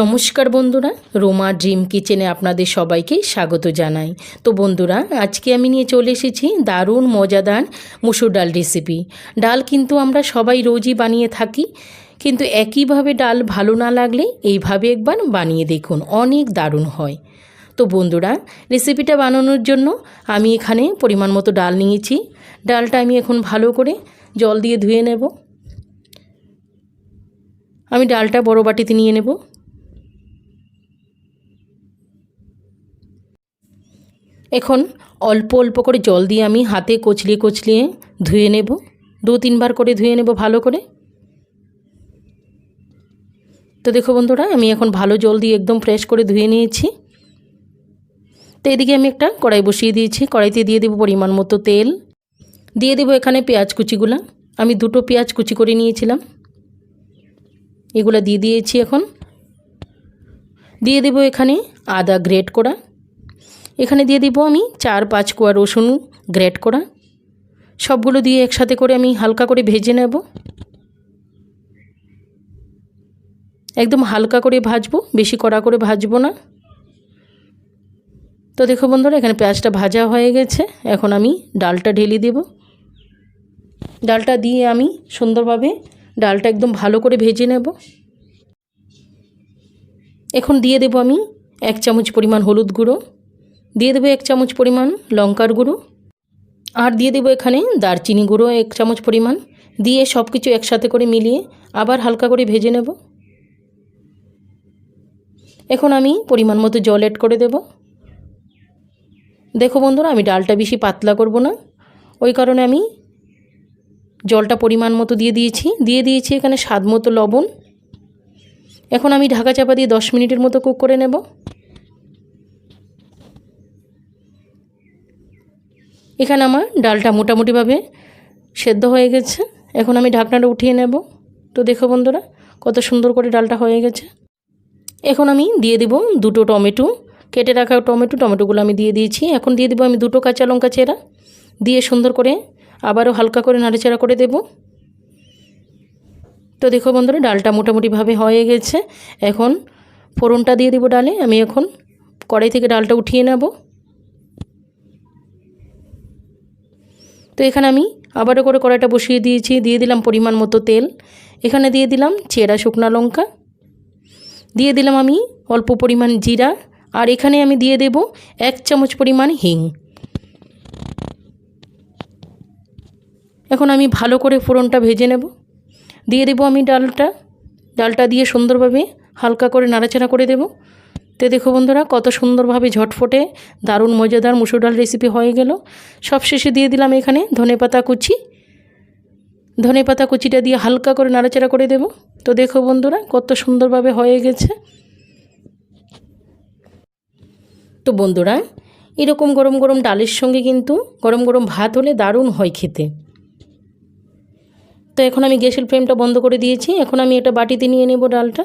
নমস্কার বন্ধুরা, রোমা ড্রিম কিচেনে আপনাদের সবাইকে স্বাগত জানাই। তো বন্ধুরা, আজকে আমি নিয়ে চলে এসেছি দারুণ মজাদার মুসুর ডাল রেসিপি ডাল কিন্তু আমরা সবাই রোজই বানিয়ে থাকি, কিন্তু একইভাবে ডাল ভালো না লাগলে এইভাবে একবার বানিয়ে দেখুন, অনেক দারুণ হয়। তো বন্ধুরা রেসিপিটা বানানোর জন্য আমি এখানে পরিমাণ মতো ডাল নিয়েছি। ডালটা আমি এখন ভালো করে জল দিয়ে ধুয়ে নেব। আমি ডালটা বড় বাটিতে নিয়ে নেব। এখন অল্প অল্প করে জল দিয়ে আমি হাতে কচলিয়ে কচলিয়ে ধুয়ে নেব। দু তিনবার করে ধুয়ে নেব ভালো করে। তো দেখো বন্ধুরা, আমি এখন ভালো জল দিয়ে একদম ফ্রেশ করে ধুয়ে নিয়েছি। তো এদিকে আমি একটা কড়াই বসিয়ে দিয়েছি। কড়াইতে দিয়ে দেবো পরিমাণ মতো তেল। দিয়ে দেবো এখানে পেঁয়াজ কুচিগুলো। আমি দুটো পেঁয়াজ কুচি করে নিয়েছিলাম। এগুলো দিয়ে দিয়েছি এখন। দিয়ে দেবো এখানে আদা গ্রেট করা। এখানে দিয়ে দিব আমি চার পাঁচ কোয়া রসুন, গ্রেট করা। সবগুলো দিয়ে একসাথে করে আমি হালকা করে ভেজে নেব। একদম হালকা করে ভাজবো, বেশি কড়া করে ভাজবো না। তো দেখো বন্ধুরা, এখানে পেঁয়াজটা ভাজা হয়ে গেছে। এখন আমি ডালটা ঢেলে দেব। ডালটা দিয়ে আমি সুন্দরভাবে ডালটা একদম ভালো করে ভেজে নেব। এখন দিয়ে দেব আমি এক চামচ পরিমাণ হলুদ গুঁড়ো। দিয়ে দেবো এক চামচ পরিমাণ লঙ্কার গুঁড়ো আর দিয়ে দেবো এখানে দারচিনি গুঁড়ো এক চামচ পরিমাণ। দিয়ে সব কিছু একসাথে করে মিলিয়ে আবার হালকা করে ভেজে নেব। এখন আমি পরিমাণ মতো জল অ্যাড করে দেব। দেখো বন্ধুরা, আমি ডালটা বেশি পাতলা করব না। ওই কারণে আমি জলটা পরিমাণ মতো দিয়ে দিয়েছি। দিয়ে দিয়েছি এখানে স্বাদ মতো লবণ। এখন আমি ঢাকা চাপা দিয়ে দশ মিনিটের মতো কুক করে নেব। এখানে আমার ডালটা মোটামুটিভাবে সেদ্ধ হয়ে গেছে। এখন আমি ঢাকনাটা উঠিয়ে নেব। তো দেখো বন্ধুরা, কত সুন্দর করে ডালটা হয়ে গেছে। এখন আমি দিয়ে দেব দুটো টমেটো। কেটে রাখা টমেটো, টমেটোগুলো আমি দিয়ে দিয়েছি। এখন দিয়ে দেবো আমি দুটো কাঁচা লঙ্কা চেরা। দিয়ে সুন্দর করে আবারও হালকা করে নাড়াচাড়া করে দেব। তো দেখো বন্ধুরা, ডালটা মোটামুটিভাবে হয়ে গেছে। এখন ফোড়নটা দিয়ে দেবো ডালে। আমি এখন কড়াই থেকে ডালটা উঠিয়ে নেব। এখানে আমি আবারও করে কড়াইটা বসিয়ে দিয়েছি। দিয়ে দিলাম পরিমাণ মতো তেল। এখানে দিয়ে দিলাম চেরা, শুকনো লঙ্কা। দিয়ে দিলাম আমি অল্প পরিমাণ জিরা। আর এখানে আমি দিয়ে দেব এক চামচ পরিমাণ হিং। এখন আমি ভালো করে ফোড়নটা ভেজে নেব। দিয়ে দেবো আমি ডালটা। ডালটা দিয়ে সুন্দরভাবে হালকা করে নাড়াচাড়া করে দেব। তো দেখো বন্ধুরা, কত সুন্দরভাবে ঝটফটে দারুণ মজাদার মুসুর ডাল রেসিপি হয়ে গেল। সব শেষে দিয়ে দিলাম এখানে ধনেপাতা কুচি। ধনেপাতা কুচিটা দিয়ে হালকা করে নাড়াচাড়া করে দেব। তো দেখো বন্ধুরা, কত সুন্দরভাবে হয়ে গেছে। তো বন্ধুরা, এরকম গরম গরম ডালের সঙ্গে কিন্তু গরম গরম ভাত হলে দারুণ হয় খেতে। তো এখন আমি গ্যাসের ফ্লেমটা বন্ধ করে দিয়েছি। এখন আমি এটা বাটিতে নিয়ে নেব ডালটা।